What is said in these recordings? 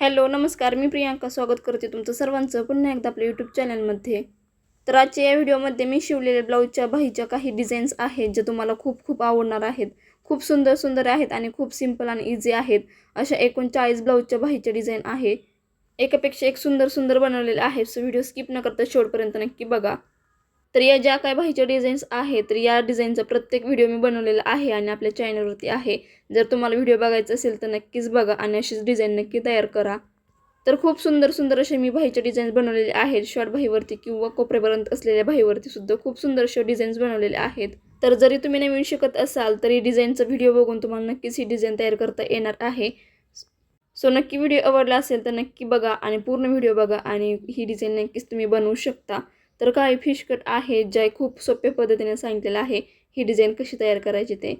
Hello नमस्कार. मी प्रियांका स्वागत करते तुमचं सर्वांचं पुन्हा एकदा आपल्या यूट्यूब चॅनलमध्ये तर आजच्या या व्हिडिओमध्ये मी शिवलेल्या ब्लाऊजच्या बाहीच्या काही डिझाईन्स आहेत जे तुम्हाला खूप खूप आवडणार आहेत. खूप सुंदर सुंदर आहेत आणि खूप सिंपल आणि इझी आहेत. अशा एकूण चाळीस ब्लाऊजच्या बाहीच्या डिझाईन आहे. एकापेक्षा एक सुंदर सुंदर बनवलेले आहेत. सो व्हिडिओ स्किप न करता शेवटपर्यंत नक्की बघा. तर या ज्या काही बाहीच्या डिझाईन्स आहेत तर या डिझाईनचा प्रत्येक व्हिडिओ मी बनवलेला आहे आणि आपल्या चॅनलवरती आहे. जर तुम्हाला व्हिडिओ बघायचा असेल तर नक्कीच बघा आणि अशीच डिझाईन नक्की तयार करा. तर खूप सुंदर सुंदर असे मी भाईचे डिझाईन्स बनवलेले आहेत. शॉर्ट बाहीवरती किंवा कोपऱ्यापर्यंत असलेल्या बाहीवरती सुद्धा खूप सुंदर असे डिझाईन्स बनवलेले आहेत. तर जरी तुम्ही नवीन शिकत असाल तरी डिझाईनचा व्हिडिओ बघून तुम्हाला नक्कीच ही डिझाईन तयार करता येणार आहे. सो नक्की व्हिडिओ आवडला असेल तर नक्की बघा आणि पूर्ण व्हिडिओ बघा आणि ही डिझाईन नक्कीच तुम्ही बनवू शकता. तर काही फिश कट आहेत ज्या खूप सोप्या पद्धतीने सांगितलेलं आहे. ही डिझाईन कशी तयार करायची ते?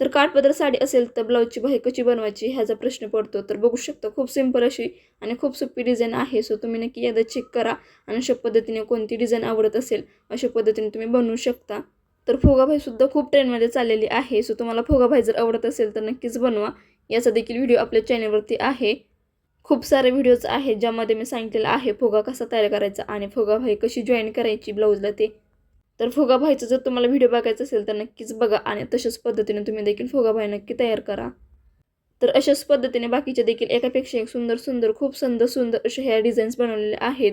तर काठपदर साडी असेल तर ब्लाऊजची बाही कशी बनवायची ह्याचा प्रश्न पडतो. तर बघू शकता खूप सिंपल अशी आणि खूप सोपी डिझाईन आहे. सो तुम्ही नक्की एकदा चेक करा आणि अशा पद्धतीने कोणती डिझाईन आवडत असेल अशा पद्धतीने तुम्ही बनवू शकता. तर फोगाभाईसुद्धा खूप ट्रेंडमध्ये चाललेली आहे. सो तुम्हाला फोगाभाई जर आवडत असेल तर नक्कीच बनवा. याचा देखील व्हिडिओ आपल्या चॅनलवरती आहे. खूप सारे व्हिडिओज आहेत ज्यामध्ये मी सांगितलेलं आहे फुगा कसा तयार करायचा आणि फुगाभाई कशी जॉईन करायची ब्लाऊजला ते. तर फुगाभाईचं जर तुम्हाला व्हिडिओ बघायचा असेल तर नक्कीच बघा आणि तशाच पद्धतीने तुम्ही देखील फुगाभाई नक्की तयार करा. तर अशाच पद्धतीने बाकीच्या देखील एकापेक्षा एक सुंदर सुंदर खूप सुंदर सुंदर अशा ह्या डिझाईन्स बनवलेल्या आहेत.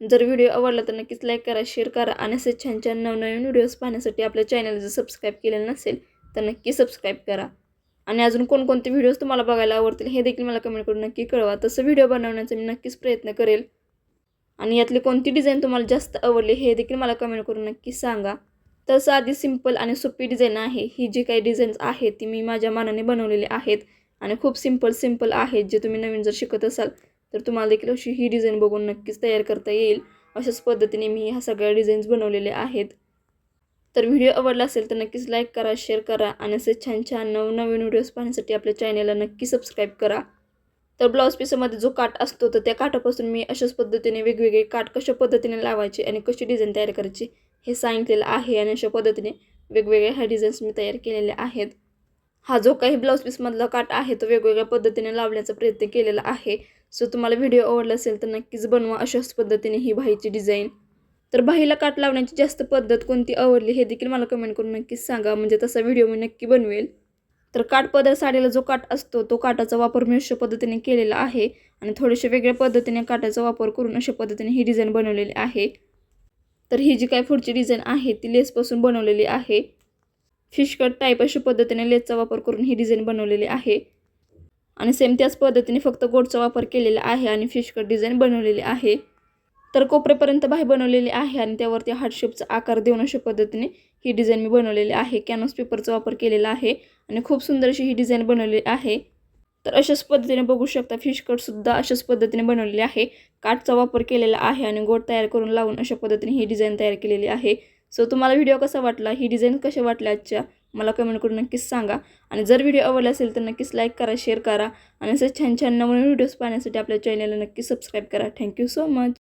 जर व्हिडिओ आवडला तर नक्कीच लाईक करा शेअर करा आणि असे छान छान नवनवीन व्हिडिओज पाहण्यासाठी आपल्या चॅनल जर सबस्क्राईब केलेलं नसेल तर नक्की सबस्क्राईब करा. आणि अजून कोणकोणते व्हिडिओज तुम्हाला बघायला आवडतील हे देखील मला कमेंट करून नक्की कळवा. तसं व्हिडिओ बनवण्याचा मी नक्कीच प्रयत्न करेल. आणि यातली कोणती डिझाईन तुम्हाला जास्त आवडली हे देखील मला कमेंट करून नक्की सांगा. तर साधी सिंपल आणि सोपी डिझाईन आहे. ही जी काही डिझाईन्स आहेत ती मी माझ्या मनाने बनवलेली आहेत. आणि खूप सिंपल सिंपल आहेत जे तुम्ही नवीन जर शिकत असाल तर तुम्हाला देखील अशी ही डिझाईन बघून नक्कीच तयार करता येईल. अशाच पद्धतीने मी ह्या सगळ्या डिझाईन्स बनवलेल्या आहेत. तर व्हिडिओ आवडला असेल तर नक्कीच लाईक करा शेअर करा आणि असे छान छान नवनवीन व्हिडिओज पाहण्यासाठी आपल्या चॅनेलला नक्की सबस्क्राईब करा. तर ब्लाऊज पीसमध्ये जो काट असतो तर त्या काठापासून मी अशाच पद्धतीने वेगवेगळे काठ कशा पद्धतीने लावायचे आणि कशी डिझाईन तयार करायची हे सांगितलेलं आहे आणि अशा पद्धतीने वेगवेगळ्या ह्या डिझाईन्स मी तयार केलेल्या आहेत. हा जो काही ब्लाऊज पीसमधला काट आहे तो वेगवेगळ्या पद्धतीने लावण्याचा प्रयत्न केलेला आहे. सो तुम्हाला व्हिडिओ आवडला असेल तर नक्कीच बनवा अशाच पद्धतीने ही बाहीची डिझाईन तर बाहीला काट लावण्याची जास्त पद्धत कोणती आवडली हे देखील मला कमेंट करून नक्कीच सांगा. म्हणजे तसा व्हिडिओ मी नक्की बनवेल. तर काटपदर साडीला जो काट असतो तो काटाचा वापर मी अशा पद्धतीने केलेला आहे. आणि थोडेसे वेगळ्या पद्धतीने काटाचा वापर करून अशा पद्धतीने ही डिझाईन बनवलेली आहे. तर ही जी काय पुढची डिझाईन आहे ती लेसपासून बनवलेली आहे. फिशकट टाईप अशा पद्धतीने लेसचा वापर करून ही डिझाईन बनवलेली आहे. आणि सेम त्याच पद्धतीने फक्त गोडचा वापर केलेला आहे आणि फिशकट डिझाईन बनवलेली आहे. तर कोपऱ्यापर्यंत बाही बनवलेली आहे आणि त्यावरती हार्टशेपचा आकार देऊन अशा पद्धतीने ही डिझाईन मी बनवलेली आहे. कॅनव्हास पेपरचा वापर केलेला आहे आणि खूप सुंदर अशी ही डिझाईन बनवलेली आहे. तर अशाच पद्धतीने बघू शकता फिश कटसुद्धा अशाच पद्धतीने बनवलेली आहे. काठचा वापर केलेला आहे आणि गोट तयार करून लावून अशा पद्धतीने ही डिझाईन तयार केलेली आहे. सो तुम्हाला व्हिडिओ कसा वाटला? ही डिझाईन कशा वाटल्या आजच्या? मला कमेंट करून नक्कीच सांगा. आणि जर व्हिडिओ आवडला असेल तर नक्कीच लाईक करा शेअर करा. आणि असे छान छान नवीन व्हिडिओज पाहण्यासाठी आपल्या चॅनलला नक्की सबस्क्राईब करा. Thank you so much